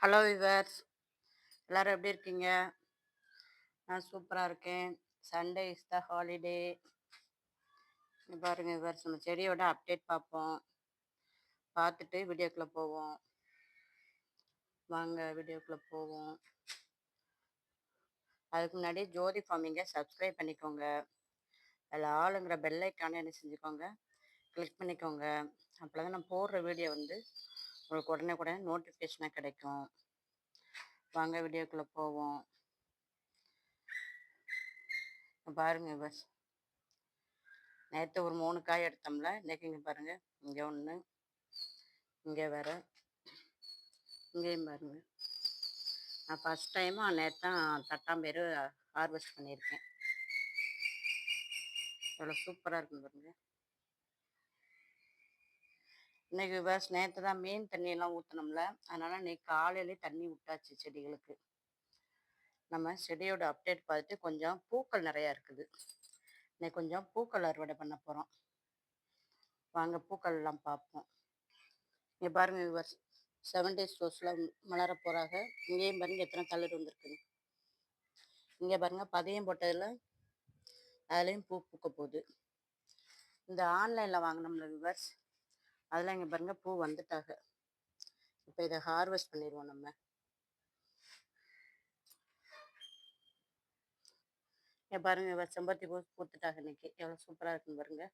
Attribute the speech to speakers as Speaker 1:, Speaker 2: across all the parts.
Speaker 1: Hello viewers எல்லோரும் எப்படி இருக்கீங்க? நான் சூப்பராக இருக்கேன். சண்டே இஸ் த ஹாலிடே பாருங்கள் விவர்ஸ் நம்ம செடியோட அப்டேட் பார்ப்போம். பார்த்துட்டு வீடியோக்குள்ளே போவோம். வாங்க வீடியோக்குள்ளே போவோம். அதுக்கு முன்னாடி ஜோதி ஃபார்மிங்கை சப்ஸ்கிரைப் பண்ணிக்கோங்க. அதில் ஆளுங்கிற பெல்லைக்கான என்ன செஞ்சுக்கோங்க? கிளிக் பண்ணிக்கோங்க. அப்போ தான் நான் போடுற வீடியோ வந்து உங்களுக்கு உடனே உடனே நோட்டிஃபிகேஷனாக கிடைக்கும். வாங்க வீடியோக்குள்ளே போவோம். பாருங்க பஸ் நேற்று ஒரு மூணு காய் எடுத்தோம்ல இன்றைக்கி இங்கே பாருங்கள் இங்கே ஒன்று இங்கே வேறு. இங்கேயும் பாருங்கள் நான் ஃபஸ்ட் டைமாக நேற்று தான் தட்டாம்பேர் ஹார்வெஸ்ட் பண்ணியிருக்கேன். எவ்வளோ சூப்பராக இருக்குன்னு பாருங்கள் இன்னைக்கு விவசாய நேற்று தான் மீன் தண்ணியெல்லாம் ஊற்றினோம்ல அதனால் இன்னைக்கு காலையிலே தண்ணி விட்டாச்சு செடிகளுக்கு. நம்ம செடியோட அப்டேட் பார்த்துட்டு கொஞ்சம் பூக்கள் நிறையா இருக்குது. இன்னைக்கு கொஞ்சம் பூக்கள் அறுவடை பண்ண போகிறோம் வாங்க பூக்கள் எல்லாம் பார்ப்போம். இங்கே பாருங்க விவர் செவன் டேஸ் ரோஸில் மலர போகிறாங்க இங்கேயும் பாருங்க எத்தனை கலர் வந்திருக்குங்க இங்கே பாருங்க பதியம் போட்டதில் அதுலேயும் பூ பூக்க போகுது. இந்த ஆன்லைனில் வாங்கினோம்ல விவர்ஸ் அதெல்லாம் இங்கே பாருங்கள் பூ வந்துட்டாக இப்போ இதை ஹார்வெஸ்ட் பண்ணிடுவோம் நம்ம. இங்கே பாருங்கள் செம்பருத்தி பூ பூத்துட்டாங்க இன்னைக்கு. எவ்வளோ சூப்பராக இருக்குன்னு பாருங்கள்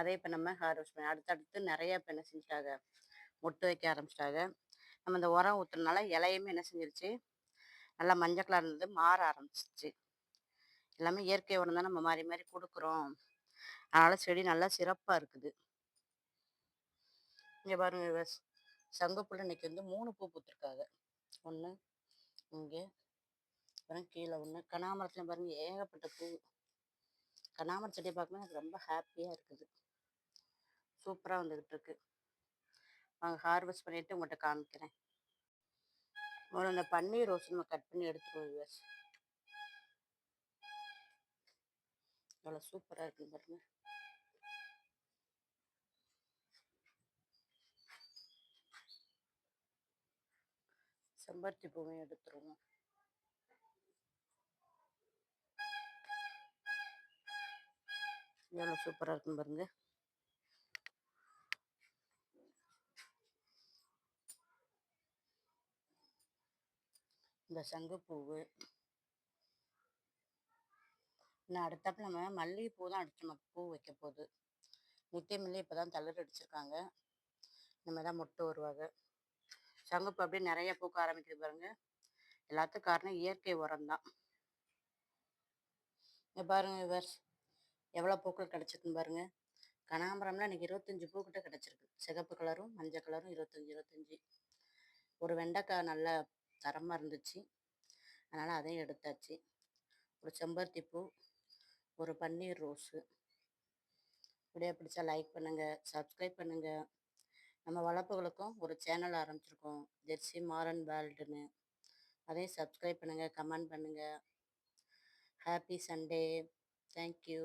Speaker 1: அதே இப்போ நம்ம ஹார்வெஸ்ட் பண்ணி அடுத்தடுத்து நிறையா இப்போ என்ன செஞ்சுட்டாங்க? மொட்டு வைக்க ஆரம்பிச்சிட்டாங்க. நம்ம இந்த உரம் ஊற்றுறதுனால இலையுமே என்ன செஞ்சிருச்சு? நல்லா மஞ்சள் கலர் இருந்து மாற ஆரம்பிச்சிச்சு எல்லாமே இயற்கை உரம் தான் நம்ம மாறி மாறி கொடுக்குறோம். அதனால் செடி நல்லா சிறப்பாக இருக்குது. இங்கே பாருங்க சங்கப்புள்ள இன்னைக்கு வந்து மூணு பூ பூத்துருக்காங்க ஒன்று இங்கே அப்புறம் கீழே ஒன்று கனாமரத்தில் பாருங்கள் ஏகப்பட்ட பூ. கனாமர செடியை பார்க்கும்போது எனக்கு ரொம்ப ஹாப்பியாக இருக்குது. சூப்பராக வந்துக்கிட்டு இருக்கு நாங்கள் ஹார்வெஸ்ட் பண்ணிவிட்டு உங்கள்கிட்ட காமிக்கிறேன். முதல்ல அந்த பன்னீர் ரோஸ் நம்ம கட் பண்ணி எடுத்துருவோம் யூஎஸ் எவ்வளோ சூப்பராக இருக்குன்னு பாருங்கள் செம்பருத்தி பூவையும் எடுத்துருவோம். எவ்வளோ சூப்பராக இருக்கும் பாருங்க. இந்த சங்குப்பூவு. நான் அடுத்தப்ப நம்ம மல்லிகைப்பூ தான் அடிச்சோம் பூ வைக்க போகுது. நித்தியமில்லி இப்போ தான் தளர் அடிச்சிருக்காங்க இனிமேல் தான் மொட்டு வருவாங்க. சங்குப்பூ அப்படியே நிறைய பூக்க ஆரம்பிக்குது பாருங்க. எல்லாத்துக்கும் காரணம் இயற்கை உரம் தான். இங்கே பாருங்க இவர் எவ்வளோ பூக்கள் கிடச்சிருக்குன்னு பாருங்க. கனாம்பரம்லாம் இன்னைக்கு இருபத்தஞ்சி பூக்கிட்ட கிடச்சிருக்கு. சிகப்பு கலரும் மஞ்சள் கலரும் இருபத்தஞ்சி இருபத்தஞ்சி. ஒரு வெண்டைக்காய் நல்ல தரமாக இருந்துச்சு. அதனால் அதையும் எடுத்தாச்சு. ஒரு செம்பருத்தி பூ ஒரு பன்னீர் ரோஸு. இப்படியே பிடிச்சா லைக் பண்ணுங்கள் சப்ஸ்கிரைப் பண்ணுங்கள் நம்ம வளர்ப்புகளுக்கும் ஒரு சேனல் ஆரம்பிச்சிருக்கோம். ஜெர்சி மாரன் வேர்ல்டுன்னு. அதையும் சப்ஸ்கிரைப் பண்ணுங்கள் கமெண்ட் பண்ணுங்கள் ஹாப்பி சண்டே. தேங்க்யூ.